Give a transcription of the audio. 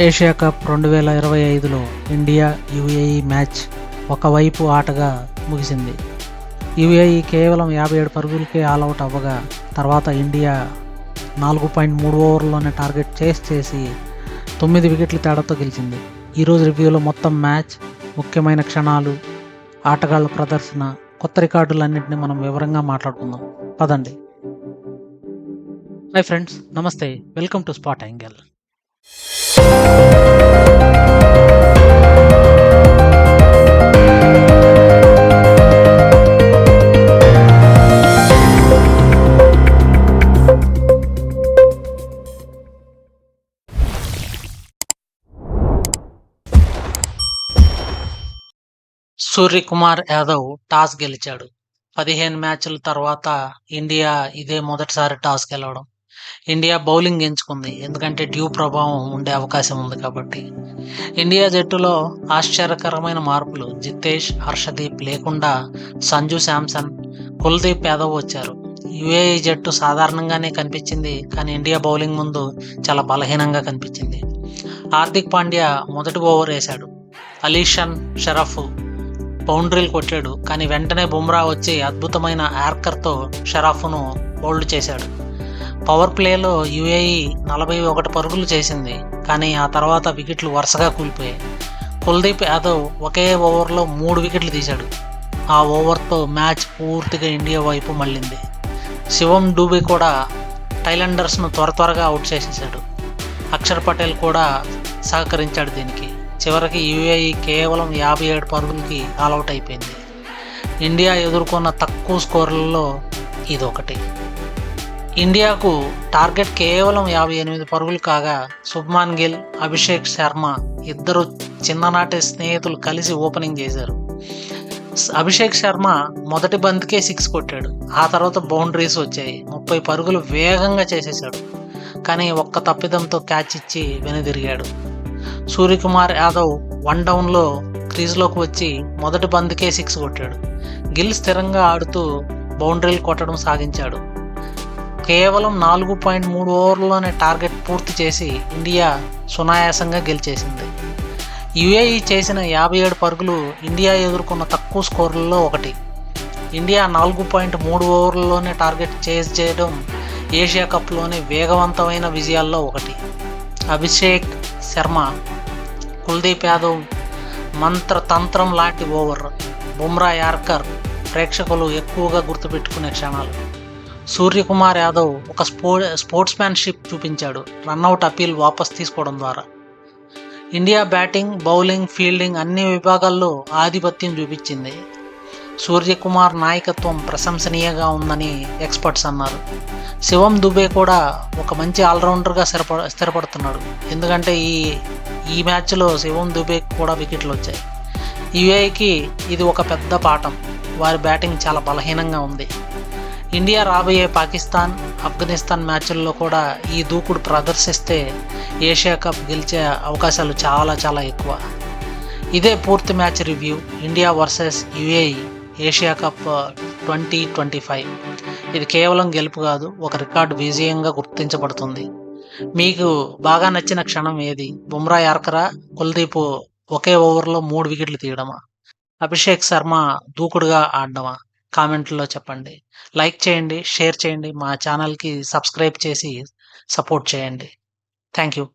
Asia cup రెండు వేల ఇరవై ఐదులో ఇండియా యుఏఈ మ్యాచ్ ఒకవైపు ఆటగా ముగిసింది. యుఏఈ కేవలం యాభై ఏడు పరుగులకే ఆల్అవుట్ అవ్వగా తర్వాత ఇండియా నాలుగు పాయింట్ మూడు ఓవర్లోనే టార్గెట్ చేసి చేసి తొమ్మిది వికెట్ల తేడాతో గెలిచింది. ఈరోజు రివ్యూలో మొత్తం మ్యాచ్ ముఖ్యమైన క్షణాలు ఆటగాళ్ళ ప్రదర్శన కొత్త రికార్డులన్నింటినీ మనం వివరంగా మాట్లాడుకుందాం. పదండి. హాయ్ ఫ్రెండ్స్ నమస్తే. Welcome to spot angle. Suryakumar Yadav toss గెలిచాడు. పదిహేను మ్యాచ్ల తర్వాత ఇండియా ఇదే మొదటిసారి టాస్ గెలవడం. ఇండియా బౌలింగ్ ఎంచుకుంది. ఎందుకంటే డ్యూ ప్రభావం ఉండే అవకాశం ఉంది కాబట్టి. ఇండియా జట్టులో ఆశ్చర్యకరమైన మార్పులు. జితేష్ హర్షదీప్ లేకుండా సంజు శాంసన్ కుల్దీప్ యాదవ్ వచ్చారు. యుఏఈ జట్టు సాధారణంగానే కనిపించింది కానీ ఇండియా బౌలింగ్ ముందు చాలా బలహీనంగా కనిపించింది. హార్దిక్ పాండ్యా మొదటి ఓవర్ వేశాడు. అలీషన్ షరఫ్ బౌండరీలు కొట్టాడు కానీ వెంటనే బుమ్రా వచ్చి అద్భుతమైన యార్కర్తో షరాఫ్ను హోల్డ్ చేశాడు. పవర్ ప్లేలో యుఏఈ నలభై ఒకటి పరుగులు చేసింది కానీ ఆ తర్వాత వికెట్లు వరుసగా కూలిపోయాయి. కుల్దీప్ యాదవ్ ఒకే ఓవర్లో మూడు వికెట్లు తీశాడు. ఆ ఓవర్తో మ్యాచ్ పూర్తిగా ఇండియా వైపు మళ్ళింది. శివం డూబే కూడా టైలండర్స్ను త్వర త్వరగా అవుట్ చేసేసాడు అక్షర్ పటేల్ కూడా సహకరించాడు దీనికి. చివరికి యుఏఈ కేవలం యాభై ఏడు పరుగులకి ఆల్అవుట్ అయిపోయింది. ఇండియా ఎదుర్కొన్న తక్కువ స్కోర్లలో ఇదొకటి. ఇండియాకు టార్గెట్ కేవలం యాభై ఎనిమిది పరుగులు కాగా శుభ్మాన్ గిల్ అభిషేక్ శర్మ ఇద్దరు చిన్ననాటి స్నేహితులు కలిసి ఓపెనింగ్ చేశారు. అభిషేక్ శర్మ మొదటి బంతికే సిక్స్ కొట్టాడు. ఆ తర్వాత బౌండరీస్ వచ్చాయి. ముప్పై పరుగులు వేగంగా చేసేశాడు. కానీ ఒక్క తప్పిదంతో క్యాచ్ ఇచ్చి వెనుదిరిగాడు. సూర్యకుమార్ యాదవ్ వన్ డౌన్లో క్రీజ్లోకి వచ్చి మొదటి బంతికే సిక్స్ కొట్టాడు. గిల్ స్థిరంగా ఆడుతూ బౌండరీలు కొట్టడం సాగించాడు. కేవలం నాలుగు పాయింట్ మూడు ఓవర్లోనే టార్గెట్ పూర్తి చేసి ఇండియా సునాయాసంగా గెలిచేసింది. యుఏఈ చేసిన యాభై ఏడు పరుగులు ఇండియా ఎదుర్కొన్న తక్కువ స్కోర్లలో ఒకటి. ఇండియా నాలుగు పాయింట్ మూడు ఓవర్లలోనే టార్గెట్ చేజ్ చేయడం ఏషియా కప్లోని వేగవంతమైన విజయాల్లో ఒకటి. అభిషేక్ శర్మ కుల్దీప్ యాదవ్ మంత్రతంత్రం లాంటి ఓవర్ బుమ్రా యార్కర్ ప్రేక్షకులు ఎక్కువగా గుర్తుపెట్టుకునే క్షణాలు. సూర్యకుమార్ యాదవ్ ఒక స్పో స్పోర్ట్స్ మ్యాన్షిప్ చూపించాడు రన్అట్ అపీల్ వాపస్ తీసుకోవడం ద్వారా. ఇండియా బ్యాటింగ్ బౌలింగ్ ఫీల్డింగ్ అన్ని విభాగాల్లో ఆధిపత్యం చూపించింది. సూర్యకుమార్ నాయకత్వం ప్రశంసనీయంగా ఉందని ఎక్స్పర్ట్స్ అన్నారు. శివం దుబే కూడా ఒక మంచి ఆల్రౌండర్గా స్థిరప స్థిరపడుతున్నాడు. ఎందుకంటే ఈ ఈ మ్యాచ్లో శివం దుబే కూడా వికెట్లు వచ్చాయి. యుఏకి ఇది ఒక పెద్ద పాఠం. వారి బ్యాటింగ్ చాలా బలహీనంగా ఉంది. ఇండియా రాబోయే పాకిస్తాన్ ఆఫ్ఘనిస్తాన్ మ్యాచ్ల్లో కూడా ఈ దూకుడు ప్రదర్శిస్తే ఏషియా కప్ గెలిచే అవకాశాలు చాలా చాలా ఎక్కువ. ఇదే పూర్తి match review. India versus UAE Asia cup twenty twenty five. ఇది కేవలం గెలుపు కాదు ఒక రికార్డు విజయంగా గుర్తించబడుతుంది. మీకు బాగా నచ్చిన క్షణం ఏది? బుమ్రా యార్కరా కుల్దీప్ ఒకే ఓవర్లో మూడు వికెట్లు తీయడమా? అభిషేక్ శర్మ దూకుడుగా ఆడడమా? కామెంట్లో చెప్పండి. లైక్ చేయండి షేర్ చేయండి మా ఛానల్కి సబ్స్క్రైబ్ చేసి సపోర్ట్ చేయండి. Thank you